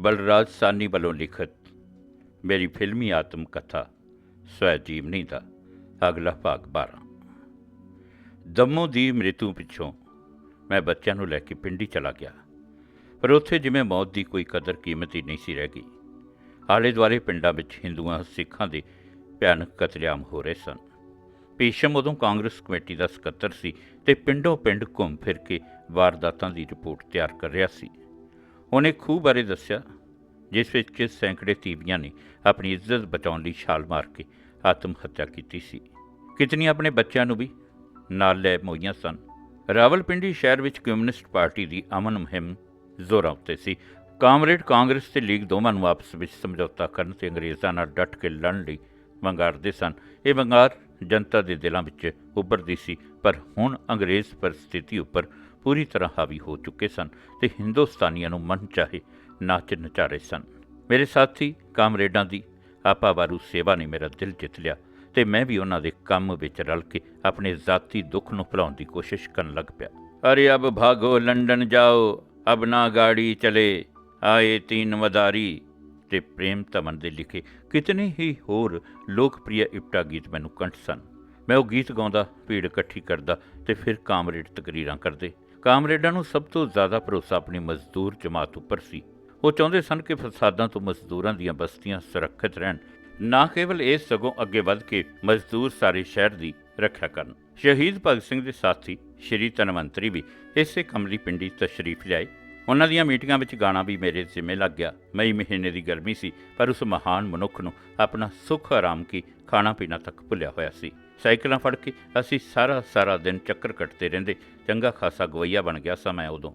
ਬਲਰਾਜ ਸਾਨੀ ਵੱਲੋਂ ਲਿਖਤ ਮੇਰੀ ਫਿਲਮੀ ਆਤਮ ਕਥਾ ਸਵੈ ਜੀਵਨੀ ਦਾ ਅਗਲਾ ਭਾਗ 12 ਦਮੋ ਦੀ ਮ੍ਰਿਤੂ ਪਿੱਛੋਂ ਮੈਂ ਬੱਚਿਆਂ ਨੂੰ ਲੈ ਕੇ ਪਿੰਡੀ ਚਲਾ ਗਿਆ, ਪਰ ਉੱਥੇ ਜਿਵੇਂ ਮੌਤ ਦੀ ਕੋਈ ਕਦਰ ਕੀਮਤ ਹੀ ਨਹੀਂ ਸੀ ਰਹਿ ਗਈ। ਆਲੇ ਦੁਆਲੇ ਪਿੰਡਾਂ ਵਿੱਚ ਹਿੰਦੂਆਂ, ਸਿੱਖਾਂ ਦੇ ਭਿਆਨਕ ਕਤਲੇਆਮ ਹੋ ਰਹੇ ਸਨ। ਭੀਸ਼ਮ ਉਦੋਂ ਕਾਂਗਰਸ ਕਮੇਟੀ ਦਾ ਸਕੱਤਰ ਸੀ ਤੇ ਪਿੰਡੋਂ ਪਿੰਡ ਘੁੰਮ ਫਿਰ ਕੇ ਵਾਰਦਾਤਾਂ ਦੀ ਰਿਪੋਰਟ ਤਿਆਰ ਕਰ ਰਿਹਾ ਸੀ। ਉਹਨੇ ਖੂਹ ਬਾਰੇ ਦੱਸਿਆ, ਜਿਸ ਵਿੱਚ ਸੈਂਕੜੇ ਤੀਵੀਆਂ ਨੇ ਆਪਣੀ ਇੱਜ਼ਤ ਬਚਾਉਣ ਲਈ ਛਾਲ ਮਾਰ ਕੇ ਆਤਮ ਹੱਤਿਆ ਕੀਤੀ ਸੀ। ਕਿਤਨੀਆਂ ਆਪਣੇ ਬੱਚਿਆਂ ਨੂੰ ਵੀ ਨਾਲ ਲੈ ਮੋਈਆਂ ਸਨ। ਰਾਵਲਪਿੰਡੀ ਸ਼ਹਿਰ ਵਿੱਚ ਕਮਿਊਨਿਸਟ ਪਾਰਟੀ ਦੀ ਅਮਨ ਮੁਹਿੰਮ ਜ਼ੋਰਾਂ ਉੱਤੇ ਸੀ। ਕਾਮਰੇਡ ਕਾਂਗਰਸ ਤੇ ਲੀਗ ਦੋਵਾਂ ਨੂੰ ਆਪਸ ਵਿੱਚ ਸਮਝੌਤਾ ਕਰਨ ਤੇ ਅੰਗਰੇਜ਼ਾਂ ਨਾਲ ਡਟ ਕੇ ਲੜਨ ਲਈ ਵੰਗਾਰਦੇ ਸਨ। ਇਹ ਵੰਗਾਰ ਜਨਤਾ ਦੇ ਦਿਲਾਂ ਵਿੱਚ ਉੱਭਰਦੀ ਸੀ, ਪਰ ਹੁਣ ਅੰਗਰੇਜ਼ ਪਰਿਸਥਿਤੀ ਉੱਪਰ ਪੂਰੀ ਤਰ੍ਹਾਂ ਹਾਵੀ ਹੋ ਚੁੱਕੇ ਸਨ ਤੇ ਹਿੰਦੁਸਤਾਨੀਆਂ ਨੂੰ ਮਨ ਚਾਹੇ ਨਾਚ ਨਚਾਰੇ ਸਨ। ਮੇਰੇ ਸਾਥੀ, ਕਾਮਰੇਡਾਂ ਦੀ ਆਪਾ ਵਾਰੂ ਸੇਵਾ ਨੇ ਮੇਰਾ ਦਿਲ ਜਿੱਤ ਲਿਆ ਤੇ ਮੈਂ ਵੀ ਉਹਨਾਂ ਦੇ ਕੰਮ ਵਿੱਚ ਰਲ ਕੇ ਆਪਣੇ ਜ਼ਾਤੀ ਦੁੱਖ ਨੂੰ ਭੁਲਾਉਣ ਦੀ ਕੋਸ਼ਿਸ਼ ਕਰਨ ਲੱਗ ਪਿਆ। ਅਰੇ ਅਬ ਭਾਗੋ, ਲੰਡਨ ਜਾਓ, ਅਬ ਨਾ ਗਾੜੀ ਚਲੇ, ਆਏ ਤੀਨ ਵਦਾਰੀ ਤੇ ਪ੍ਰੇਮ ਤਮਨ ਦੇ ਲਿਖੇ ਕਿਤਨੇ ਹੀ ਹੋਰ ਲੋਕਪ੍ਰਿਯ ਇਪਟਾ ਗੀਤ ਮੈਨੂੰ ਕੰਠ ਸਨ। ਮੈਂ ਉਹ ਗੀਤ ਗਾਉਂਦਾ, ਭੀੜ ਇਕੱਠੀ ਕਰਦਾ ਤੇ ਫਿਰ ਕਾਮਰੇਡ ਤਕਰੀਰਾਂ ਕਰਦੇ। ਕਾਮਰੇਡਾਂ ਨੂੰ ਸਭ ਤੋਂ ਜ਼ਿਆਦਾ ਭਰੋਸਾ ਆਪਣੀ ਮਜ਼ਦੂਰ ਜਮਾਤ ਉੱਪਰ ਸੀ। ਉਹ ਚਾਹੁੰਦੇ ਸਨ ਕਿ ਫਸਾਦਾਂ ਤੋਂ ਮਜ਼ਦੂਰਾਂ ਦੀਆਂ ਬਸਤੀਆਂ ਸੁਰੱਖਿਅਤ ਰਹਿਣ, ਨਾ ਕੇਵਲ ਇਹ ਸਗੋਂ ਅੱਗੇ ਵੱਧ ਕੇ ਮਜ਼ਦੂਰ ਸਾਰੇ ਸ਼ਹਿਰ ਦੀ ਰੱਖਿਆ ਕਰਨ। ਸ਼ਹੀਦ ਭਗਤ ਸਿੰਘ ਦੇ ਸਾਥੀ ਸ਼੍ਰੀ ਧਨਵੰਤਰੀ ਵੀ ਇਸੇ ਕਮਲੀ ਪਿੰਡੀ ਤਸ਼ਰੀਫ ਲਿਆਏ। ਉਹਨਾਂ ਦੀਆਂ ਮੀਟਿੰਗਾਂ ਵਿੱਚ ਗਾਣਾ ਵੀ ਮੇਰੇ ਜ਼ਿੰਮੇ ਲੱਗ ਗਿਆ। ਮਈ ਮਹੀਨੇ ਦੀ ਗਰਮੀ ਸੀ, ਪਰ ਉਸ ਮਹਾਨ ਮਨੁੱਖ ਨੂੰ ਆਪਣਾ ਸੁੱਖ ਆਰਾਮ ਕੀ ਖਾਣਾ ਪੀਣਾ ਤੱਕ ਭੁੱਲਿਆ ਹੋਇਆ ਸੀ। ਸਾਈਕਲਾਂ ਫੜ ਕੇ ਅਸੀਂ ਸਾਰਾ ਸਾਰਾ ਦਿਨ ਚੱਕਰ ਕੱਟਦੇ ਰਹਿੰਦੇ ਚੰਗਾ ਖਾਸਾ ਗਵਈਆ ਬਣ ਗਿਆ ਸਮਾਂ ਉਦੋਂ।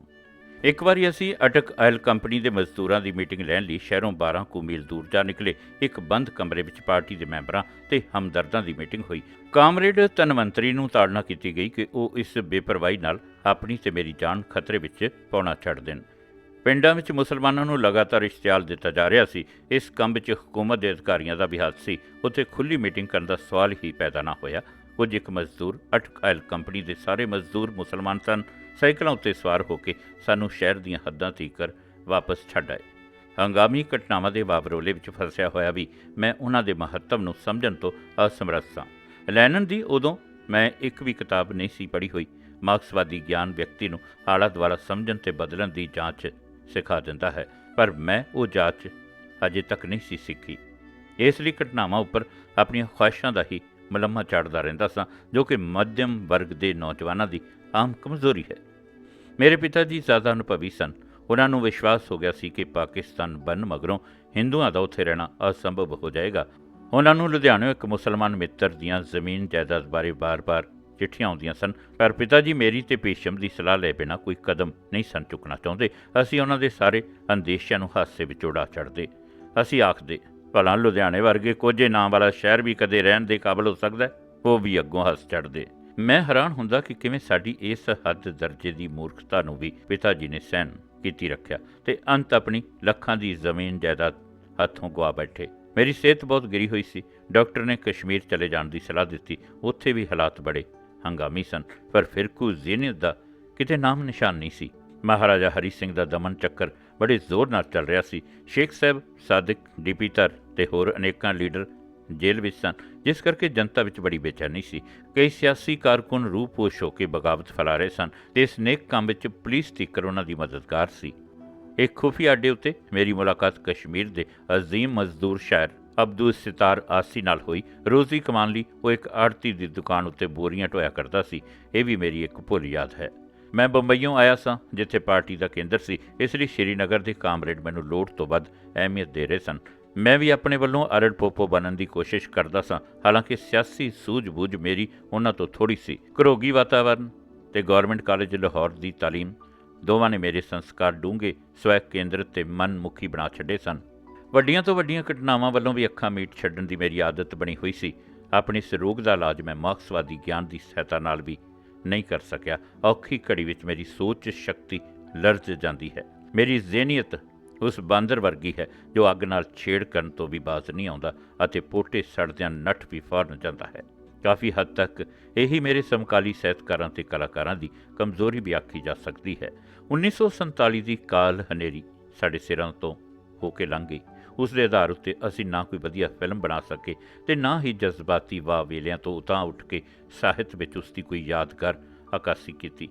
ਇੱਕ ਵਾਰੀ ਅਸੀਂ ਅਟਕ ਆਇਲ ਕੰਪਨੀ ਦੇ ਮਜ਼ਦੂਰਾਂ ਦੀ ਮੀਟਿੰਗ ਲੈਣ ਲਈ ਸ਼ਹਿਰੋਂ 12 ਕੁ ਮੀਲ ਦੂਰ ਜਾ ਨਿਕਲੇ, ਇੱਕ ਬੰਦ ਕਮਰੇ ਵਿੱਚ ਪਾਰਟੀ ਦੇ ਮੈਂਬਰਾਂ ਤੇ ਹਮਦਰਦਾਂ ਦੀ ਮੀਟਿੰਗ ਹੋਈ। ਕਾਮਰੇਡ ਧਨਵੰਤਰੀ ਨੂੰ ਤਾੜਨਾ ਕੀਤੀ ਗਈ ਕਿ ਉਹ ਇਸ ਬੇਪਰਵਾਹੀ ਨਾਲ ਆਪਣੀ ਤੇ ਮੇਰੀ ਜਾਨ ਖਤਰੇ ਵਿੱਚ ਪਾਉਣਾ ਛੱਡ ਦੇਣ। ਪਿੰਡਾਂ ਵਿੱਚ ਮੁਸਲਮਾਨਾਂ ਨੂੰ ਲਗਾਤਾਰ ਇਸ਼ਤਿਹਾਰ ਦਿੱਤਾ ਜਾ ਰਿਹਾ ਸੀ। ਇਸ ਕੰਮ ਵਿੱਚ ਹਕੂਮਤ ਦੇ ਅਧਿਕਾਰੀਆਂ ਦਾ ਵੀ ਹੱਥ ਸੀ। ਉੱਥੇ ਖੁੱਲੀ ਮੀਟਿੰਗ ਕਰਨ ਦਾ ਸਵਾਲ ਹੀ ਪੈਦਾ ਨਾ ਹੋਇਆ। ਕੁਝ ਇੱਕ ਮਜ਼ਦੂਰ ਅਟਕਾਇਲ ਕੰਪਨੀ ਦੇ ਸਾਰੇ ਮਜ਼ਦੂਰ ਮੁਸਲਮਾਨ ਸਨ। ਸਾਈਕਲਾਂ ਉੱਤੇ ਸਵਾਰ ਹੋ ਕੇ ਸਾਨੂੰ ਸ਼ਹਿਰ ਦੀਆਂ ਹੱਦਾਂ ਤੀਕਰ ਵਾਪਸ ਛੱਡ ਆਏ। ਹੰਗਾਮੀ ਘਟਨਾਵਾਂ ਦੇ ਵਾਵਰੋਲੇ ਵਿੱਚ ਫਸਿਆ ਹੋਇਆ ਵੀ ਮੈਂ ਉਹਨਾਂ ਦੇ ਮਹੱਤਵ ਨੂੰ ਸਮਝਣ ਤੋਂ ਅਸਮਰੱਥ ਸਾਂ। ਲੈਨਨ ਦੀ ਉਦੋਂ ਮੈਂ ਇੱਕ ਵੀ ਕਿਤਾਬ ਨਹੀਂ ਸੀ ਪੜ੍ਹੀ ਹੋਈ। ਮਾਰਕਸਵਾਦੀ ਗਿਆਨ ਵਿਅਕਤੀ ਨੂੰ ਆਲਾ ਦੁਆਲਾ ਸਮਝਣ ਤੇ ਬਦਲਣ ਦੀ ਜਾਂਚ ਸਿਖਾ ਦਿੰਦਾ ਹੈ, ਪਰ ਮੈਂ ਉਹ ਜਾਂਚ ਅਜੇ ਤੱਕ ਨਹੀਂ ਸੀ ਸਿੱਖੀ। ਇਸ ਲਈ ਘਟਨਾਵਾਂ ਉੱਪਰ ਆਪਣੀਆਂ ਖੁਆਇਸ਼ਾਂ ਦਾ ਹੀ ਮਲਮਾ ਚਾੜਦਾ ਰਹਿੰਦਾ ਸਾਂ, ਜੋ ਕਿ ਮੱਧਮ ਵਰਗ ਦੇ ਨੌਜਵਾਨਾਂ ਦੀ ਆਮ ਕਮਜ਼ੋਰੀ ਹੈ। ਮੇਰੇ ਪਿਤਾ ਜੀ ਜ਼ਿਆਦਾ ਅਨੁਭਵੀ ਸਨ। ਉਹਨਾਂ ਨੂੰ ਵਿਸ਼ਵਾਸ ਹੋ ਗਿਆ ਸੀ ਕਿ ਪਾਕਿਸਤਾਨ ਬਨ ਮਗਰੋਂ ਹਿੰਦੂਆਂ ਦਾ ਉੱਥੇ ਰਹਿਣਾ ਅਸੰਭਵ ਹੋ ਜਾਏਗਾ। ਉਹਨਾਂ ਨੂੰ ਲੁਧਿਆਣੇ ਇੱਕ ਮੁਸਲਮਾਨ ਮਿੱਤਰ ਦੀਆਂ ਜ਼ਮੀਨ ਜਾਇਦਾਦ ਬਾਰੇ ਬਾਰ-ਬਾਰ ਚਿੱਠੀਆਂ ਆਉਂਦੀਆਂ ਸਨ, ਪਰ ਪਿਤਾ ਜੀ ਮੇਰੀ ਤੇ ਪੇਸ਼ਮ ਦੀ ਸਲਾਹ ਲੈ ਬਿਨਾਂ ਕੋਈ ਕਦਮ ਨਹੀਂ ਸਨ ਚੁੱਕਣਾ ਚਾਹੁੰਦੇ। ਅਸੀਂ ਉਹਨਾਂ ਦੇ ਸਾਰੇ ਅੰਦੇਸ਼ਿਆਂ ਨੂੰ ਹਾਸੇ ਵਿੱਚ ਉਡਾ ਛੱਡਦੇ ਅਸੀਂ ਆਖਦੇ ਭਲਾ ਲੁਧਿਆਣੇ ਵਰਗੇ ਕੋਝੇ ਨਾਂ ਵਾਲਾ ਸ਼ਹਿਰ ਵੀ ਕਦੇ ਰਹਿਣ ਦੇ ਕਾਬਲ ਹੋ ਸਕਦਾ ਉਹ ਵੀ ਅੱਗੋਂ ਹੱਸ ਚੜਦੇ ਮੈਂ ਹੈਰਾਨ ਹੁੰਦਾ ਕਿ ਕਿਵੇਂ ਸਾਡੀ ਇਸ ਹੱਦ ਦਰਜੇ ਦੀ ਮੂਰਖਤਾ ਨੂੰ ਵੀ ਪਿਤਾ ਜੀ ਨੇ ਸਹਿਨ ਕੀਤੀ ਰੱਖਿਆ ਤੇ ਅੰਤ ਆਪਣੀ ਲੱਖਾਂ ਦੀ ਜ਼ਮੀਨ ਜਾਇਦਾਦ ਹੱਥੋਂ ਗਵਾ ਬੈਠੇ। ਮੇਰੀ ਸਿਹਤ ਬਹੁਤ ਗਿਰੀ ਹੋਈ ਸੀ। ਡਾਕਟਰ ਨੇ ਕਸ਼ਮੀਰ ਚਲੇ ਜਾਣ ਦੀ ਸਲਾਹ ਦਿੱਤੀ। ਉੱਥੇ ਵੀ ਹਾਲਾਤ ਬੜੇ ਹੰਗਾਮੀ ਸਨ, ਪਰ ਫਿਰਕੂ ਜ਼ੀਨਤ ਦਾ ਕਿਤੇ ਨਾਮ ਨਿਸ਼ਾਨ ਨਹੀਂ ਸੀ। ਮਹਾਰਾਜਾ ਹਰੀ ਸਿੰਘ ਦਾ ਦਮਨ ਚੱਕਰ ਬੜੇ ਜ਼ੋਰ ਨਾਲ ਚੱਲ ਰਿਹਾ ਸੀ। ਸ਼ੇਖ ਸਾਹਿਬ, ਸਾਦਿਕ, ਡੀਪੀ ਧਰ ਤੇ ਹੋਰ ਅਨੇਕਾਂ ਲੀਡਰ ਜੇਲ੍ਹ ਵਿੱਚ ਸਨ, ਜਿਸ ਕਰਕੇ ਜਨਤਾ ਵਿੱਚ ਬੜੀ ਬੇਚੈਨੀ ਸੀ। ਕਈ ਸਿਆਸੀ ਕਾਰਕੁਨ ਰੂਪੋਸ਼ ਹੋ ਕੇ ਬਗਾਵਤ ਫੈਲਾ ਰਹੇ ਸਨ ਤੇ ਇਸ ਨੇਕ ਕੰਮ ਵਿੱਚ ਪੁਲਿਸ ਤੀਕਰ ਉਹਨਾਂ ਦੀ ਮਦਦਗਾਰ ਸੀ। ਇੱਕ ਖੁਫੀਆ ਅੱਡੇ ਉੱਤੇ ਮੇਰੀ ਮੁਲਾਕਾਤ ਕਸ਼ਮੀਰ ਦੇ ਅਜ਼ੀਮ ਮਜ਼ਦੂਰ ਸ਼ਾਇਰ ਅਬਦੁਲ ਸਿਤਾਰ ਆਸੀ ਨਾਲ ਹੋਈ। ਰੋਜ਼ੀ ਕਮਾਉਣ ਲਈ ਉਹ ਇੱਕ ਆੜਤੀ ਦੀ ਦੁਕਾਨ ਉੱਤੇ ਬੋਰੀਆਂ ਢੋਇਆ ਕਰਦਾ ਸੀ। ਇਹ ਵੀ ਮੇਰੀ ਇੱਕ ਭੁੱਲ ਯਾਦ ਹੈ। ਮੈਂ ਬੰਬਈੋਂ ਆਇਆ ਸਾਂ, ਜਿੱਥੇ ਪਾਰਟੀ ਦਾ ਕੇਂਦਰ ਸੀ। ਇਸ ਲਈ ਸ਼੍ਰੀਨਗਰ ਦੇ ਕਾਮਰੇਡ ਮੈਨੂੰ ਲੋੜ ਤੋਂ ਵੱਧ ਅਹਿਮੀਅਤ ਦੇ ਰਹੇ ਸਨ। ਮੈਂ ਵੀ ਆਪਣੇ ਵੱਲੋਂ ਅਰੜ ਪੋਪੋ ਬਣਨ ਦੀ ਕੋਸ਼ਿਸ਼ ਕਰਦਾ ਸਾਂ। ਹਾਲਾਂਕਿ ਸਿਆਸੀ ਸੂਝ-ਬੂਝ ਮੇਰੀ ਉਹਨਾਂ ਤੋਂ ਥੋੜੀ ਸੀ। ਘਰੋਗੀ ਵਾਤਾਵਰਣ ਤੇ ਗਵਰਨਮੈਂਟ ਕਾਲਜ ਲਾਹੌਰ ਦੀ ਤਾਲੀਮ, ਦੋਵਾਂ ਨੇ ਮੇਰੇ ਸੰਸਕਾਰ ਡੂੰਘੇ, ਸਵੈ ਕੇਂਦਰਿਤ ਤੇ ਮਨਮੁਖੀ ਬਣਾ ਛੱਡੇ ਸਨ। ਵੱਡੀਆਂ ਤੋਂ ਵੱਡੀਆਂ ਘਟਨਾਵਾਂ ਵੱਲੋਂ ਵੀ ਅੱਖਾਂ ਮੀਟ ਛੱਡਣ ਦੀ ਮੇਰੀ ਆਦਤ ਬਣੀ ਹੋਈ ਸੀ। ਆਪਣੇ ਇਸ ਰੋਗ ਦਾ ਇਲਾਜ ਮੈਂ ਮਾਰਕਸਵਾਦੀ ਗਿਆਨ ਦੀ ਸਹਾਇਤਾ ਨਾਲ ਵੀ ਨਹੀਂ ਕਰ ਸਕਿਆ। ਔਖੀ ਘੜੀ ਵਿੱਚ ਮੇਰੀ ਸੋਚ ਸ਼ਕਤੀ ਲਰਜ਼ ਜਾਂਦੀ ਹੈ। ਮੇਰੀ ਜ਼ਿਹਨੀਅਤ ਉਸ ਬਾਂਦਰ ਵਰਗੀ ਹੈ ਜੋ ਅੱਗ ਨਾਲ ਛੇੜ ਕਰਨ ਤੋਂ ਵੀ ਬਾਜ਼ ਨਹੀਂ ਆਉਂਦਾ ਅਤੇ ਪੋਟੇ ਸੜਦਿਆਂ ਨੱਠ ਵੀ ਫੜਨ ਜਾਂਦਾ ਹੈ। ਕਾਫੀ ਹੱਦ ਤੱਕ ਇਹੀ ਮੇਰੇ ਸਮਕਾਲੀ ਸਾਹਿਤਕਾਰਾਂ ਤੇ ਕਲਾਕਾਰਾਂ ਦੀ ਕਮਜ਼ੋਰੀ ਵੀ ਆਖੀ ਜਾ ਸਕਦੀ ਹੈ। 1947 ਦੀ ਕਾਲ ਹਨੇਰੀ ਸਾਡੇ ਸਿਰਾਂ ਤੋਂ ਹੋ ਕੇ ਲੰਘ ਗਈ। ਉਸ ਦੇ ਆਧਾਰ ਉੱਤੇ ਅਸੀਂ ਨਾ ਕੋਈ ਵਧੀਆ ਫਿਲਮ ਬਣਾ ਸਕੇ ਤੇ ਨਾ ਹੀ ਜਜ਼ਬਾਤੀ ਵਾਹ ਵੇਲਿਆਂ ਤੋਂ ਉਤਾਂ ਉੱਠ ਕੇ ਸਾਹਿਤ ਵਿੱਚ ਉਸ ਦੀ ਕੋਈ ਯਾਦਗਾਰ ਅਕਾਸੀ ਕੀਤੀ।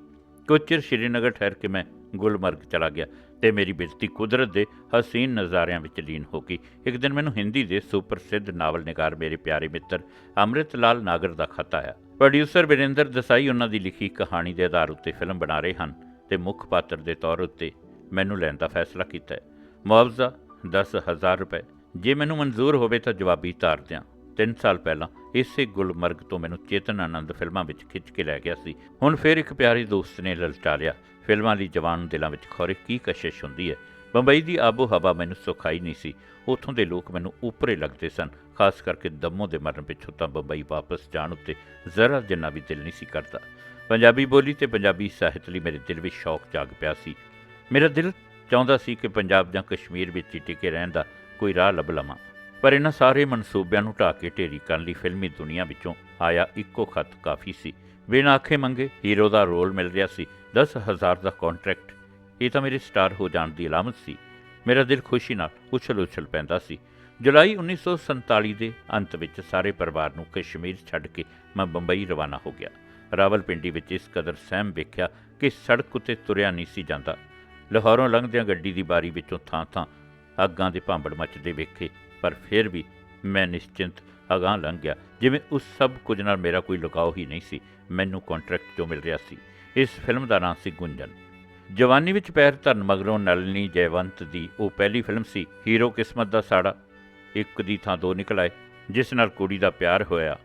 ਕੁਝ ਚਿਰ ਸ਼੍ਰੀਨਗਰ ਠਹਿਰ ਕੇ ਮੈਂ ਗੁਲਮਰਗ ਚਲਾ ਗਿਆ ਤੇ ਮੇਰੀ ਬਿਰਤੀ ਕੁਦਰਤ ਦੇ ਹਸੀਨ ਨਜ਼ਾਰਿਆਂ ਵਿੱਚ ਲੀਨ ਹੋ ਗਈ। ਇੱਕ ਦਿਨ ਮੈਨੂੰ ਹਿੰਦੀ ਦੇ ਸੁਪਰਸਿੱਧ ਨਾਵਲ ਨਿਗਾਰ ਮੇਰੇ ਪਿਆਰੇ ਮਿੱਤਰ ਅੰਮ੍ਰਿਤ ਲਾਲ ਨਾਗਰ ਦਾ ਖਤ ਆਇਆ। ਪ੍ਰੋਡਿਊਸਰ ਵਿਰਿੰਦਰ ਦਸਾਈ ਉਹਨਾਂ ਦੀ ਲਿਖੀ ਕਹਾਣੀ ਦੇ ਆਧਾਰ ਉੱਤੇ ਫਿਲਮ ਬਣਾ ਰਹੇ ਹਨ ਤੇ ਮੁੱਖ ਪਾਤਰ ਦੇ ਤੌਰ ਉੱਤੇ ਮੈਨੂੰ ਲੈਣ ਦਾ ਫੈਸਲਾ ਕੀਤਾ ਹੈ। ਮੁਆਵਜ਼ਾ 10000 ਰੁਪਏ। ਜੇ ਮੈਨੂੰ ਮਨਜ਼ੂਰ ਹੋਵੇ ਤਾਂ ਜਵਾਬੀ ਤਾਰ ਦਿਆਂ। 3 ਸਾਲ ਪਹਿਲਾਂ ਇਸੇ ਗੁਲਮਰਗ ਤੋਂ ਮੈਨੂੰ ਚੇਤਨ ਆਨੰਦ ਫਿਲਮਾਂ ਵਿੱਚ ਖਿੱਚ ਕੇ ਲੈ ਗਿਆ ਸੀ। ਹੁਣ ਫਿਰ ਇੱਕ ਪਿਆਰੀ ਦੋਸਤ ਨੇ ਲਲਚਾ ਲਿਆ। ਫਿਲਮਾਂ ਲਈ ਜਵਾਨ ਦਿਲਾਂ ਵਿੱਚ ਖੋਰੇ ਕੀ ਕਸ਼ਿਸ਼ ਹੁੰਦੀ ਹੈ? ਬੰਬਈ ਦੀ ਆਬੋ ਹਵਾ ਮੈਨੂੰ ਸੁਖਾਈ ਨਹੀਂ ਸੀ। ਉੱਥੋਂ ਦੇ ਲੋਕ ਮੈਨੂੰ ਉੱਪਰੇ ਲੱਗਦੇ ਸਨ। ਖਾਸ ਕਰਕੇ ਦਮੋਂ ਦੇ ਮਰਨ ਪਿੱਛੋਂ ਤਾਂ ਬੰਬਈ ਵਾਪਸ ਜਾਣ ਉੱਤੇ ਜ਼ਰਾ ਜਿੰਨਾ ਵੀ ਦਿਲ ਨਹੀਂ ਸੀ ਕਰਦਾ। ਪੰਜਾਬੀ ਬੋਲੀ ਤੇ ਪੰਜਾਬੀ ਸਾਹਿਤ ਲਈ ਮੇਰੇ ਦਿਲ ਵਿੱਚ ਸ਼ੌਕ ਜਾਗ ਪਿਆ ਸੀ। ਮੇਰਾ ਦਿਲ ਚਾਹੁੰਦਾ ਸੀ ਕਿ ਪੰਜਾਬ ਜਾਂ ਕਸ਼ਮੀਰ ਵਿੱਚ ਹੀ ਟਿਕੇ ਰਹਿਣ ਦਾ ਕੋਈ ਰਾਹ ਲੱਭ ਲਵਾਂ। ਪਰ ਇਹਨਾਂ ਸਾਰੇ ਮਨਸੂਬਿਆਂ ਨੂੰ ਢਾਹ ਕੇ ਢੇਰੀ ਕਰਨ ਲਈ ਫਿਲਮੀ ਦੁਨੀਆ ਵਿੱਚੋਂ ਆਇਆ ਇੱਕੋ ਖਤ ਕਾਫੀ ਸੀ। ਬਿਨਾਂ ਆਖੇ ਮੰਗੇ ਹੀਰੋ ਦਾ ਰੋਲ ਮਿਲ ਰਿਹਾ ਸੀ। 10000 ਦਾ ਕੰਟਰੈਕਟ ਇਹ ਤਾਂ ਮੇਰੇ ਸਟਾਰ ਹੋ ਜਾਣ ਦੀ ਅਲਾਮਤ ਸੀ। ਮੇਰਾ ਦਿਲ ਖੁਸ਼ੀ ਨਾਲ ਉਛਲ-ਉਛਲ ਪੈਂਦਾ ਸੀ। ਜੁਲਾਈ 1947 ਦੇ ਅੰਤ ਵਿੱਚ ਸਾਰੇ ਪਰਿਵਾਰ ਨੂੰ ਕਸ਼ਮੀਰ ਛੱਡ ਕੇ ਮੈਂ ਬੰਬਈ ਰਵਾਨਾ ਹੋ ਗਿਆ। ਰਾਵਲਪਿੰਡੀ ਵਿੱਚ ਇਸ ਕਦਰ ਸਹਿਮ ਵੇਖਿਆ ਕਿ ਸੜਕ ਉੱਤੇ ਤੁਰਿਆ ਨਹੀਂ ਸੀ ਜਾਂਦਾ। ਲਾਹੌਰੋਂ ਲੰਘਦਿਆਂ ਗੱਡੀ ਦੀ ਬਾਰੀ ਵਿੱਚੋਂ ਥਾਂ-ਥਾਂ ਅੱਗਾਂ ਦੇ ਭਾਂਬੜ ਮੱਚਦੇ ਵੇਖੇ। ਪਰ ਫਿਰ ਵੀ ਮੈਂ ਨਿਸ਼ਚਿੰਤ ਅਗਾਂਹ ਲੰਘ ਗਿਆ। ਜਿਵੇਂ ਉਸ ਸਭ ਕੁਝ ਨਾਲ ਮੇਰਾ ਕੋਈ ਲੁਕਾਓ ਹੀ ਨਹੀਂ ਸੀ, ਮੈਨੂੰ ਕੰਟਰੈਕਟ ਜੋ ਮਿਲ ਰਿਹਾ ਸੀ। ਇਸ ਫਿਲਮ ਦਾ ਨਾਮ ਸੀ ਗੁੰਜਨ। ਜਵਾਨੀ ਵਿੱਚ ਪੈਰ ਧਰਨ ਮਗਰੋਂ ਨਲਨੀ ਜੈਵੰਤ ਦੀ ਉਹ ਪਹਿਲੀ ਫਿਲਮ ਸੀ ਹੀਰੋ ਕਿਸਮਤ ਦਾ ਸਾੜਾ। ਇੱਕ ਦੀ ਥਾਂ ਦੋ ਨਿਕਲ ਆਏ, ਜਿਸ ਨਾਲ ਕੁੜੀ ਦਾ ਪਿਆਰ ਹੋਇਆ।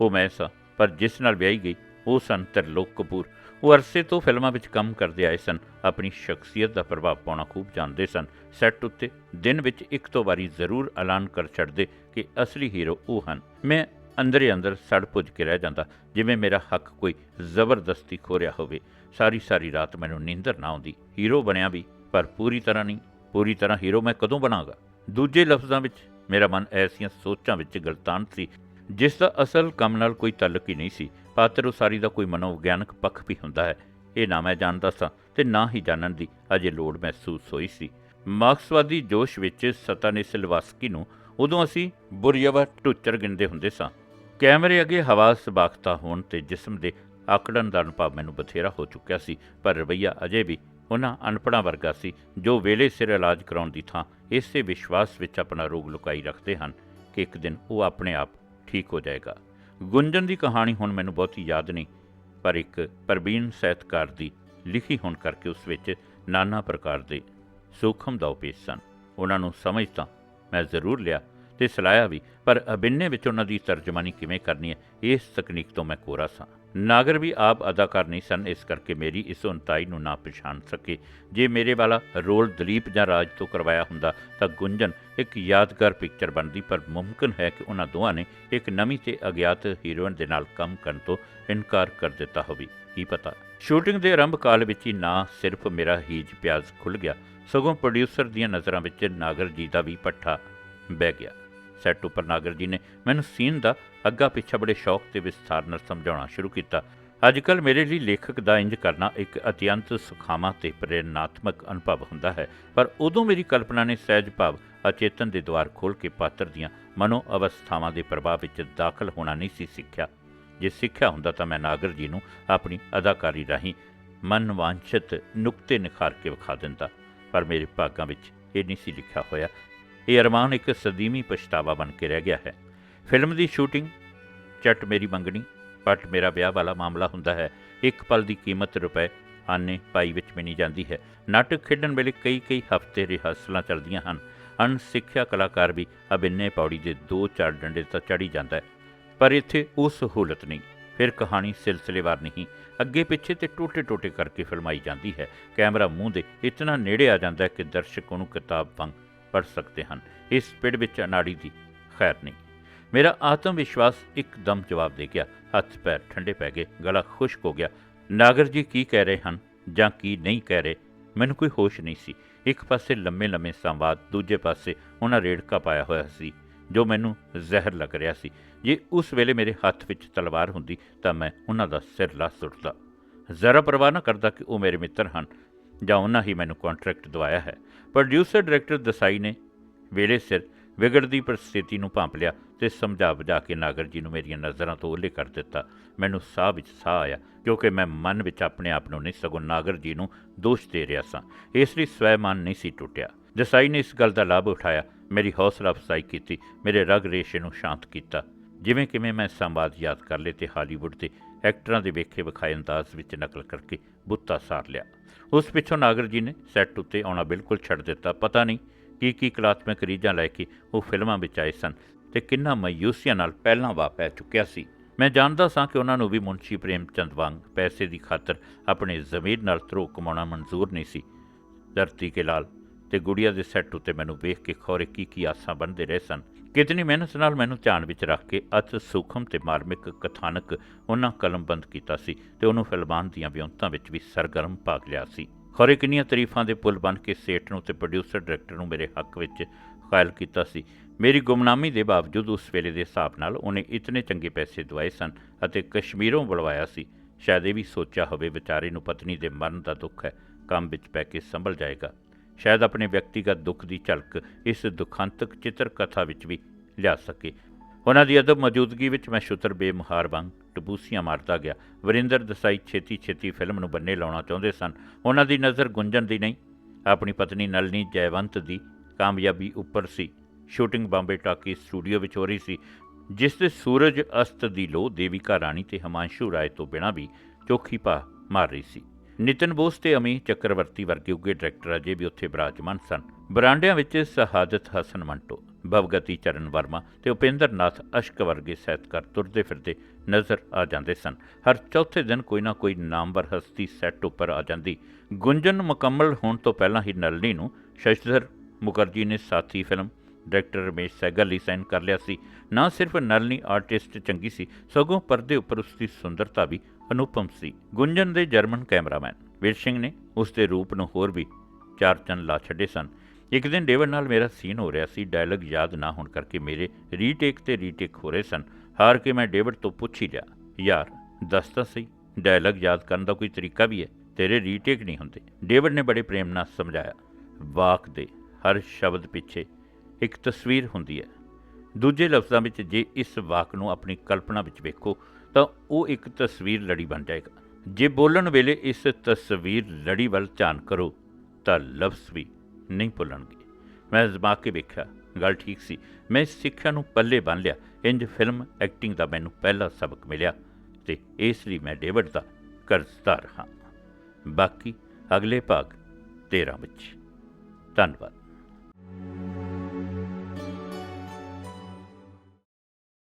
ਉਹ ਮੈਂ ਸਾਂ, ਪਰ ਜਿਸ ਨਾਲ ਵਿਆਹੀ ਗਈ, ਉਹ ਸਨ ਤਰਲੋਕ ਕਪੂਰ ਉਹ ਅਰਸੇ ਤੋਂ ਫਿਲਮਾਂ ਵਿੱਚ ਕੰਮ ਕਰਦੇ ਆਏ ਸਨ। ਆਪਣੀ ਸ਼ਖਸੀਅਤ ਦਾ ਪ੍ਰਭਾਵ ਪਾਉਣਾ ਖੂਬ ਜਾਣਦੇ ਸਨ। ਸੈੱਟ ਉੱਤੇ ਦਿਨ ਵਿੱਚ ਇੱਕ ਤੋਂ ਵਾਰੀ ਜ਼ਰੂਰ ਐਲਾਨ ਕਰ ਛੱਡਦੇ ਕਿ ਅਸਲੀ ਹੀਰੋ ਉਹ ਹਨ। ਮੈਂ ਅੰਦਰੇ ਅੰਦਰ ਸੜ ਪੁੱਜ ਕੇ ਰਹਿ ਜਾਂਦਾ, ਜਿਵੇਂ ਮੇਰਾ ਹੱਕ ਕੋਈ ਜ਼ਬਰਦਸਤੀ ਖੋਰਿਆ ਹੋਵੇ। ਸਾਰੀ ਸਾਰੀ ਰਾਤ ਮੈਨੂੰ ਨੀਂਦਰ ਨਾ ਆਉਂਦੀ। ਹੀਰੋ ਬਣਿਆ ਵੀ, ਪਰ ਪੂਰੀ ਤਰ੍ਹਾਂ ਨਹੀਂ। ਪੂਰੀ ਤਰ੍ਹਾਂ ਹੀਰੋ ਮੈਂ ਕਦੋਂ ਬਣਾਗਾ? ਦੂਜੇ ਲਫ਼ਜ਼ਾਂ ਵਿੱਚ, ਮੇਰਾ ਮਨ ਐਸੀਆਂ ਸੋਚਾਂ ਵਿੱਚ ਗਲਤਾਨ ਸੀ, ਜਿਸ ਦਾ ਅਸਲ ਕੰਮ ਨਾਲ ਕੋਈ ਤਾਲੁਕ ਹੀ ਨਹੀਂ ਸੀ। ਪਾਤਰ ਉਸਾਰੀ ਦਾ ਕੋਈ ਮਨੋਵਿਗਿਆਨਕ ਪੱਖ ਵੀ ਹੁੰਦਾ ਹੈ। ਇਹ ਨਾ ਮੈਂ ਜਾਣਦਾ ਸਾਂ ਤੇ ਨਾ ਹੀ ਜਾਣਨ ਦੀ ਅਜੇ ਲੋੜ ਮਹਿਸੂਸ ਹੋਈ ਸੀ। ਮਾਰਕਸਵਾਦੀ ਜੋਸ਼ ਵਿੱਚ ਸਤਾਨਿਸਲਵਾਸਕੀ ਨੂੰ ਉਦੋਂ ਅਸੀਂ ਬੁਰੀਆਵਾ ਟੁੱਚਰ ਗਿਣਦੇ ਹੁੰਦੇ ਸਾਂ। ਕੈਮਰੇ ਅੱਗੇ ਹਵਾਸ ਬਾਖਤਾ ਹੋਣ ਤੇ ਜਿਸਮ ਦੇ ਆਕੜਨ ਦਾ ਅਨੁਭਵ ਮੈਨੂੰ ਬਥੇਰਾ ਹੋ ਚੁੱਕਿਆ ਸੀ, ਪਰ ਰਵਈਆ ਅਜੇ ਵੀ ਉਹਨਾਂ ਅਨਪੜ੍ਹਾਂ ਵਰਗਾ ਸੀ, ਜੋ ਵੇਲੇ ਸਿਰ ਇਲਾਜ ਕਰਾਉਣ ਦੀ ਥਾਂ ਇਸੇ ਵਿਸ਼ਵਾਸ ਵਿੱਚ ਆਪਣਾ ਰੋਗ ਲੁਕਾਈ ਰੱਖਦੇ ਹਨ ਕਿ ਇੱਕ ਦਿਨ ਉਹ ਆਪਣੇ ਆਪ ਠੀਕ ਹੋ ਜਾਏਗਾ। ਗੁੰਜਨ ਦੀ ਕਹਾਣੀ ਹੁਣ ਮੈਨੂੰ ਬਹੁਤੀ ਯਾਦ ਨਹੀਂ, ਪਰ ਇੱਕ ਪ੍ਰਵੀਨ ਸਾਹਿਤਕਾਰ ਦੀ ਲਿਖੀ ਹੋਣ ਕਰਕੇ ਉਸ ਵਿੱਚ ਨਾਨਾ ਪ੍ਰਕਾਰ ਦੇ ਸੂਖਮ ਦਾ ਉਪੇਸ਼ ਸਨ। ਉਹਨਾਂ ਨੂੰ ਸਮਝ ਤਾਂ ਮੈਂ ਜ਼ਰੂਰ ਲਿਆ ਤੇ ਸਲਾਇਆ ਵੀ, ਪਰ ਅਭਿੰਨੇ ਵਿੱਚ ਉਹਨਾਂ ਦੀ ਤਰਜਮਾਨੀ ਕਿਵੇਂ ਕਰਨੀ ਹੈ, ਇਸ ਤਕਨੀਕ ਤੋਂ ਮੈਂ ਕੋਰਾ ਸਾਂ। ਨਾਗਰ ਵੀ ਆਪ ਅਦਾਕਾਰ ਨਹੀਂ ਸਨ, ਇਸ ਕਰਕੇ ਮੇਰੀ ਇਸ ਉਨਤਾਈ ਨੂੰ ਨਾ ਪਛਾਣ ਸਕੇ। ਜੇ ਮੇਰੇ ਵਾਲਾ ਰੋਲ ਦਲੀਪ ਜਾਂ ਰਾਜ ਤੋਂ ਕਰਵਾਇਆ ਹੁੰਦਾ, ਤਾਂ ਗੁੰਜਨ ਇੱਕ ਯਾਦਗਾਰ ਪਿਕਚਰ ਬਣਦੀ, ਪਰ ਮੁਮਕਨ ਹੈ ਕਿ ਉਹਨਾਂ ਦੋਵਾਂ ਨੇ ਇੱਕ ਨਵੀਂ ਤੇ ਅਗਿਆਤ ਹੀਰੋਇਨ ਦੇ ਨਾਲ ਕੰਮ ਕਰਨ ਤੋਂ ਇਨਕਾਰ ਕਰ ਦਿੱਤਾ ਹੋਵੇ, ਕੀ ਪਤਾ? ਸ਼ੂਟਿੰਗ ਦੇ ਆਰੰਭ ਕਾਲ ਵਿੱਚ ਹੀ ਨਾ ਸਿਰਫ ਮੇਰਾ ਹੀਜ ਪਿਆਜ਼ ਖੁੱਲ ਗਿਆ, ਸਗੋਂ ਪ੍ਰੋਡਿਊਸਰ ਦੀਆਂ ਨਜ਼ਰਾਂ ਵਿੱਚ ਨਾਗਰ ਜੀ ਦਾ ਵੀ ਪੱਠਾ ਬਹਿ ਗਿਆ। ਸੈੱਟ ਉੱਪਰ ਨਾਗਰ ਜੀ ਨੇ ਮੈਨੂੰ ਸੀਨ ਦਾ ਅੱਗਾ ਪਿੱਛਾ ਬੜੇ ਸ਼ੌਕ ਤੇ ਵਿਸਥਾਰ ਨਾਲ ਸਮਝਾਉਣਾ ਸ਼ੁਰੂ ਕੀਤਾ। ਅੱਜਕੱਲ ਮੇਰੇ ਲਈ ਲੇਖਕ ਦਾ ਇੰਜ ਕਰਨਾ ਇੱਕ ਅਤਿਅੰਤ ਸੁਖਾਵਾਂ ਤੇ ਪ੍ਰੇਰਨਾਤਮਕ ਅਨੁਭਵ ਹੁੰਦਾ ਹੈ, ਪਰ ਉਦੋਂ ਮੇਰੀ ਕਲਪਨਾ ਨੇ ਸਹਿਜ ਭਾਵ ਅਚੇਤਨ ਦੇ ਦੁਆਰ ਖੋਲ ਕੇ ਪਾਤਰ ਦੀਆਂ ਮਨੋ ਅਵਸਥਾਵਾਂ ਦੇ ਪ੍ਰਭਾਵ ਵਿੱਚ ਦਾਖਲ ਹੋਣਾ ਨਹੀਂ ਸੀ ਸਿੱਖਿਆ। ਜੇ ਸਿੱਖਿਆ ਹੁੰਦਾ ਤਾਂ ਮੈਂ ਨਾਗਰ ਜੀ ਨੂੰ ਆਪਣੀ ਅਦਾਕਾਰੀ ਰਾਹੀਂ ਮਨਵਾਂਛਿਤ ਨੁਕਤੇ ਨਿਖਾਰ ਕੇ ਵਿਖਾ ਦਿੰਦਾ, ਪਰ ਮੇਰੇ ਭਾਗਾਂ ਵਿੱਚ ਇਹ ਨਹੀਂ ਸੀ ਲਿਖਿਆ ਹੋਇਆ ਇਹ ਅਰਮਾਨ ਇੱਕ ਸਦੀਮੀ ਪਛਤਾਵਾ ਬਣ ਕੇ ਰਹਿ ਗਿਆ ਹੈ। ਫਿਲਮ ਦੀ ਸ਼ੂਟਿੰਗ ਚੱਟ ਮੇਰੀ ਮੰਗਣੀ ਪੱਟ ਮੇਰਾ ਵਿਆਹ ਵਾਲਾ ਮਾਮਲਾ ਹੁੰਦਾ ਹੈ। ਇੱਕ ਪਲ ਦੀ ਕੀਮਤ ਰੁਪਏ ਆਨੇ ਪਾਈ ਵਿੱਚ ਮਿਣੀ ਜਾਂਦੀ ਹੈ। ਨਾਟਕ ਖੇਡਣ ਵੇਲੇ ਕਈ ਕਈ ਹਫ਼ਤੇ ਰਿਹਰਸਲਾਂ ਚੱਲਦੀਆਂ ਹਨ। ਅਣਸਿੱਖਿਆ ਕਲਾਕਾਰ ਵੀ ਅਭਿੰਨੇ ਪੌੜੀ ਦੇ ਦੋ ਚਾਰ ਡੰਡੇ ਤਾਂ ਚੜੀ ਜਾਂਦਾ ਹੈ। ਪਰ ਇੱਥੇ ਉਹ ਸਹੂਲਤ ਨਹੀਂ। ਫਿਰ ਕਹਾਣੀ ਸਿਲਸਿਲੇਵਾਰ ਨਹੀਂ। ਅੱਗੇ ਪਿੱਛੇ ਤੇ ਟੋਟੇ-ਟੋਟੇ ਕਰਕੇ ਫਿਲਮਾਈ ਜਾਂਦੀ ਹੈ। ਕੈਮਰਾ ਮੂੰਹ ਦੇ ਇਤਨਾ ਨੇੜੇ ਆ ਜਾਂਦਾ ਹੈ ਕਿ ਦਰਸ਼ਕ ਉਹਨੂੰ ਕਿਤਾਬ ਵਾਂਗ ਪੜ੍ਹ ਸਕਦੇ ਹਨ। ਇਸ ਪਿੜ ਵਿੱਚ ਅਨਾੜੀ ਦੀ ਖੈਰ ਨਹੀਂ। ਮੇਰਾ ਆਤਮ ਵਿਸ਼ਵਾਸ ਇੱਕਦਮ ਜਵਾਬ ਦੇ ਗਿਆ। ਹੱਥ ਪੈਰ ਠੰਡੇ ਪੈ ਗਏ। ਗਲਾ ਖੁਸ਼ਕ ਹੋ ਗਿਆ। ਨਾਗਰ ਜੀ ਕੀ ਕਹਿ ਰਹੇ ਹਨ ਜਾਂ ਕੀ ਨਹੀਂ ਕਹਿ ਰਹੇ? ਮੈਨੂੰ ਕੋਈ ਹੋਸ਼ ਨਹੀਂ ਸੀ। ਇੱਕ ਪਾਸੇ ਲੰਮੇ ਲੰਮੇ ਸੰਵਾਦ, ਦੂਜੇ ਪਾਸੇ ਉਹਨਾਂ ਰੇੜਕਾ ਪਾਇਆ ਹੋਇਆ ਸੀ, ਜੋ ਮੈਨੂੰ ਜ਼ਹਿਰ ਲੱਗ ਰਿਹਾ ਸੀ। ਜੇ ਉਸ ਵੇਲੇ ਮੇਰੇ ਹੱਥ ਵਿੱਚ ਤਲਵਾਰ ਹੁੰਦੀ ਤਾਂ ਮੈਂ ਉਹਨਾਂ ਦਾ ਸਿਰ ਲਾ ਸੁੱਟਦਾ ਜ਼ਰਾ ਪਰਵਾਹ ਨਾ ਕਰਦਾ ਕਿ ਉਹ ਮੇਰੇ ਮਿੱਤਰ ਹਨ। ਜਾਂ ਉਹਨਾਂ ਹੀ ਮੈਨੂੰ ਕੰਟਰੈਕਟ ਦਵਾਇਆ ਹੈ। ਪ੍ਰੋਡਿਊਸਰ ਡਾਇਰੈਕਟਰ ਦਸਾਈ ਨੇ ਵੇਲੇ ਸਿਰ ਵਿਗੜਦੀ ਪਰਿਸਥਿਤੀ ਨੂੰ ਭਾਂਪ ਲਿਆ ਤੇ ਸਮਝਾ ਬੁਝਾ ਕੇ ਨਾਗਰ ਜੀ ਨੂੰ ਮੇਰੀਆਂ ਨਜ਼ਰਾਂ ਤੋਂ ਓਹਲੇ ਕਰ ਦਿੱਤਾ। ਮੈਨੂੰ ਸਾਹ ਵਿੱਚ ਸਾਹ ਆਇਆ ਕਿਉਂਕਿ ਮੈਂ ਮਨ ਵਿੱਚ ਆਪਣੇ ਆਪ ਨੂੰ ਨਹੀਂ, ਸਗੋਂ ਨਾਗਰ ਜੀ ਨੂੰ ਦੋਸ਼ ਦੇ ਰਿਹਾ ਸਾਂ। ਇਸ ਲਈ ਸਵੈਮਾਨ ਨਹੀਂ ਸੀ ਟੁੱਟਿਆ। ਦਸਾਈ ਨੇ ਇਸ ਗੱਲ ਦਾ ਲਾਭ ਉਠਾਇਆ, ਮੇਰੀ ਹੌਸਲਾ ਅਫਸਾਈ ਕੀਤੀ, ਮੇਰੇ ਰਗ ਰੇਸ਼ੇ ਨੂੰ ਸ਼ਾਂਤ ਕੀਤਾ। ਜਿਵੇਂ ਕਿਵੇਂ ਮੈਂ ਸੰਵਾਦ ਯਾਦ ਕਰ ਲਏ ਤੇ ਹਾਲੀਵੁੱਡ ਦੇ ਐਕਟਰਾਂ ਦੇ ਵੇਖੇ ਵਿਖਾਏ ਅੰਦਾਜ਼ ਵਿੱਚ ਨਕਲ ਕਰਕੇ ਬੁੱਤਾ ਸਾਰ ਲਿਆ। ਉਸ ਪਿੱਛੋਂ ਨਾਗਰ ਜੀ ਨੇ ਸੈੱਟ ਉੱਤੇ ਆਉਣਾ ਬਿਲਕੁਲ ਛੱਡ ਦਿੱਤਾ। ਪਤਾ ਨਹੀਂ ਕੀ ਕੀ ਕਲਾਤਮਕ ਰੀਝਾਂ ਲੈ ਕੇ ਉਹ ਫਿਲਮਾਂ ਵਿੱਚ ਆਏ ਸਨ ਤੇ ਕਿੰਨਾ ਮਾਯੂਸੀਆਂ ਨਾਲ ਪਹਿਲਾਂ ਵਾ ਪੈ ਚੁੱਕਿਆ ਸੀ। ਮੈਂ ਜਾਣਦਾ ਸਾਂ ਕਿ ਉਹਨਾਂ ਨੂੰ ਵੀ ਮੁਨਸ਼ੀ ਪ੍ਰੇਮ ਚੰਦ ਵਾਂਗ ਪੈਸੇ ਦੀ ਖਾਤਰ ਆਪਣੇ ਜ਼ਮੀਰ ਨਾਲ ਧਰੋ ਕਮਾਉਣਾ ਮਨਜ਼ੂਰ ਨਹੀਂ ਸੀ। ਧਰਤੀ ਕੇ ਲਾਲ ਤੇ ਗੁੜੀਆ ਦੇ ਸੈੱਟ ਉੱਤੇ ਮੈਨੂੰ ਵੇਖ ਕੇ ਖੌਰੇ ਕੀ ਕੀ ਆਸਾਂ ਬਣਦੇ ਰਹੇ ਸਨ। ਕਿਤਨੀ ਮਿਹਨਤ ਨਾਲ ਮੈਨੂੰ ਧਿਆਨ ਵਿੱਚ ਰੱਖ ਕੇ ਅਤ ਸੂਖਮ ਤੇ ਮਾਰਮਿਕ ਕਥਾਨਕ ਉਹਨਾਂ ਕਲਮਬੰਦ ਕੀਤਾ ਸੀ ਤੇ ਉਹਨੂੰ ਫਿਲਮਾਨ ਦੀਆਂ ਵਿਉਂਤਾਂ ਵਿੱਚ ਵੀ ਸਰਗਰਮ ਭਾਗ ਲਿਆ ਸੀ। ਖਰੇ ਕਿੰਨੀਆਂ ਤਾਰੀਫਾਂ ਦੇ ਪੁੱਲ ਬਣ ਕੇ ਸੇਠ ਨੂੰ ਤੇ ਪ੍ਰੋਡਿਊਸਰ ਡਾਇਰੈਕਟਰ ਨੂੰ ਮੇਰੇ ਹੱਕ ਵਿੱਚ ਕਾਇਲ ਕੀਤਾ ਸੀ। ਮੇਰੀ ਗੁੰਮਨਾਮੀ ਦੇ ਬਾਵਜੂਦ ਉਸ ਵੇਲੇ ਦੇ ਹਿਸਾਬ ਨਾਲ ਉਹਨੇ ਇਤਨੇ ਚੰਗੇ ਪੈਸੇ ਦਵਾਏ ਸਨ ਅਤੇ ਕਸ਼ਮੀਰੋਂ ਬੁਲਵਾਇਆ ਸੀ। ਸ਼ਾਇਦ ਇਹ ਵੀ ਸੋਚਿਆ ਹੋਵੇ ਵਿਚਾਰੇ ਨੂੰ ਪਤਨੀ ਦੇ ਮਰਨ ਦਾ ਦੁੱਖ ਹੈ, ਕੰਮ ਵਿੱਚ ਪੈ ਕੇ ਸੰਭਲ ਜਾਏਗਾ। ਸ਼ਾਇਦ ਆਪਣੇ ਵਿਅਕਤੀਗਤ ਦੁੱਖ ਦੀ ਝਲਕ ਇਸ ਦੁਖਾਂਤਕ ਚਿੱਤਰ ਕਥਾ ਵਿੱਚ ਵੀ ਲਿਆ ਸਕੇ। ਉਹਨਾਂ ਦੀ ਅਦਬ ਮੌਜੂਦਗੀ ਵਿੱਚ ਮੈਂ ਸ਼ੁਤਰ ਬੇਮੁਹਾਰ ਵਾਂਗ ਟਬੂਸੀਆਂ ਮਾਰਦਾ ਗਿਆ। ਵਰਿੰਦਰ ਦਸਾਈ ਛੇਤੀ ਛੇਤੀ ਫਿਲਮ ਨੂੰ ਬੰਨੇ ਲਾਉਣਾ ਚਾਹੁੰਦੇ ਸਨ। ਉਹਨਾਂ ਦੀ ਨਜ਼ਰ ਗੁੰਝਣ ਦੀ ਨਹੀਂ, ਆਪਣੀ ਪਤਨੀ ਨਲਨੀ ਜੈਵੰਤ ਦੀ ਕਾਮਯਾਬੀ ਉੱਪਰ ਸੀ। ਸ਼ੂਟਿੰਗ ਬੰਬੇ ਟਾਕੀ ਸਟੂਡੀਓ ਵਿੱਚ ਹੋ ਰਹੀ ਸੀ, ਜਿਸ ਦੇ ਸੂਰਜ ਅਸਤ ਦੀ ਲੋ ਦੇਵਿਕਾ ਰਾਣੀ ਤੇ ਹਮਾਂਸ਼ੂ ਰਾਏ ਤੋਂ ਬਿਨਾਂ ਵੀ ਚੋਖੀ ਪਾ ਮਾਰ ਰਹੀ ਸੀ। ਨਿਤਨ ਬੋਸ ਤੇ ਅਮੀ ਚੱਕਰਵਰਤੀ ਵਰਗੇ ਉੱਗੇ ਡਾਇਰੈਕਟਰ ਅਜੇ ਵੀ ਉੱਥੇ ਬਰਾਜਮਾਨ ਸਨ। ਬਰਾਂਡਿਆਂ ਵਿੱਚ ਸ਼ਹਾਦਤ ਹਸਨ ਮੰਟੋ, ਭਵਗਤੀ ਚਰਨ ਵਰਮਾ ਤੇ ਉਪੇਂਦਰ ਨਾਥ ਅਸ਼ਕ ਵਰਗੇ ਸਾਹਿਤਕਾਰ ਤੁਰਦੇ ਫਿਰਦੇ ਨਜ਼ਰ ਆ ਜਾਂਦੇ ਸਨ। ਹਰ ਚੌਥੇ ਦਿਨ ਕੋਈ ਨਾ ਕੋਈ ਨਾਮਵਰ ਹਸਤੀ ਸੈੱਟ ਉੱਪਰ ਆ ਜਾਂਦੀ। ਗੁੰਜਨ ਮੁਕੰਮਲ ਹੋਣ ਤੋਂ ਪਹਿਲਾਂ ਹੀ ਨਲਨੀ ਨੂੰ ਸ਼ਸ਼ਧਰ ਮੁਖਰਜੀ ਨੇ ਸਾਥੀ ਫਿਲਮ ਡਾਇਰੈਕਟਰ ਰਮੇਸ਼ ਸੈਗਲ ਲਈ ਸਾਈਨ ਕਰ ਲਿਆ ਸੀ। ਨਾ ਸਿਰਫ ਨਲਨੀ ਆਰਟਿਸਟ ਚੰਗੀ ਸੀ, ਸਗੋਂ ਪਰਦੇ ਉੱਪਰ ਉਸ ਦੀ ਸੁੰਦਰਤਾ ਵੀ ਅਨੁਪਮ ਸੀ। ਗੁੰਜਨ ਦੇ ਜਰਮਨ ਕੈਮਰਾਮੈਨ। ਵੀਰ ਸਿੰਘ ਨੇ ਉਸ ਦੇ ਰੂਪ ਨੂੰ ਹੋਰ ਵੀ ਚਾਰ ਚੰਨ ਲਾ ਛੱਡੇ ਸਨ। ਇੱਕ ਦਿਨ ਡੇਵਿਡ ਨਾਲ ਮੇਰਾ ਸੀਨ ਹੋ ਰਿਹਾ ਸੀ। ਡਾਇਲੌਗ ਯਾਦ ਨਾ ਹੋਣ ਕਰਕੇ ਮੇਰੇ ਰੀਟੇਕ ਤੇ ਰੀਟੇਕ ਹੋ ਰਹੇ ਸਨ। ਹਾਰ ਕੇ ਮੈਂ ਡੇਵਿਡ ਤੋਂ ਪੁੱਛ ਹੀ ਲਿਆ, ਯਾਰ, ਦੱਸ ਤਾਂ ਸਹੀ, ਡਾਇਲੌਗ ਯਾਦ ਕਰਨ ਦਾ ਕੋਈ ਤਰੀਕਾ ਵੀ ਹੈ? ਤੇਰੇ ਰੀਟੇਕ ਨਹੀਂ ਹੁੰਦੇ। ਡੇਵਿਡ ਨੇ ਬੜੇ ਪ੍ਰੇਮ ਨਾਲ ਸਮਝਾਇਆ, ਵਾਕ ਦੇ, ਹਰ ਸ਼ਬਦ ਪਿੱਛੇ ਇੱਕ ਤਸਵੀਰ ਹੁੰਦੀ ਹੈ। ਦੂਜੇ ਲਫ਼ਜ਼ਾਂ ਵਿੱਚ ਜੇ ਇਸ ਵਾਕ ਨੂੰ ਆਪਣੀ ਕਲਪਨਾ ਵਿੱਚ ਵੇਖੋ ਤਾਂ ਉਹ ਇੱਕ ਤਸਵੀਰ ਲੜੀ ਬਣ ਜਾਏਗਾ। ਜੇ ਬੋਲਣ ਵੇਲੇ ਇਸ ਤਸਵੀਰ ਲੜੀ ਵੱਲ ਧਿਆਨ ਕਰੋ, ਤਾਂ ਲਫ਼ਜ਼ ਵੀ ਨਹੀਂ ਭੁੱਲਣਗੇ। ਮੈਂ ਜਮਾ ਕੇ ਵੇਖਿਆ, ਗੱਲ ਠੀਕ ਸੀ। ਮੈਂ ਇਸ ਸਿੱਖਿਆ ਨੂੰ ਪੱਲੇ ਬੰਨ ਲਿਆ। ਇੰਜ ਫਿਲਮ ਐਕਟਿੰਗ ਦਾ ਮੈਨੂੰ ਪਹਿਲਾ ਸਬਕ ਮਿਲਿਆ ਤੇ ਇਸ ਲਈ ਮੈਂ ਡੇਵਿਡ ਦਾ ਕਰਜ਼ਦਾਰ ਹਾਂ। ਬਾਕੀ ਅਗਲੇ ਭਾਗ 13 ਵਿੱਚ। ਧੰਨਵਾਦ।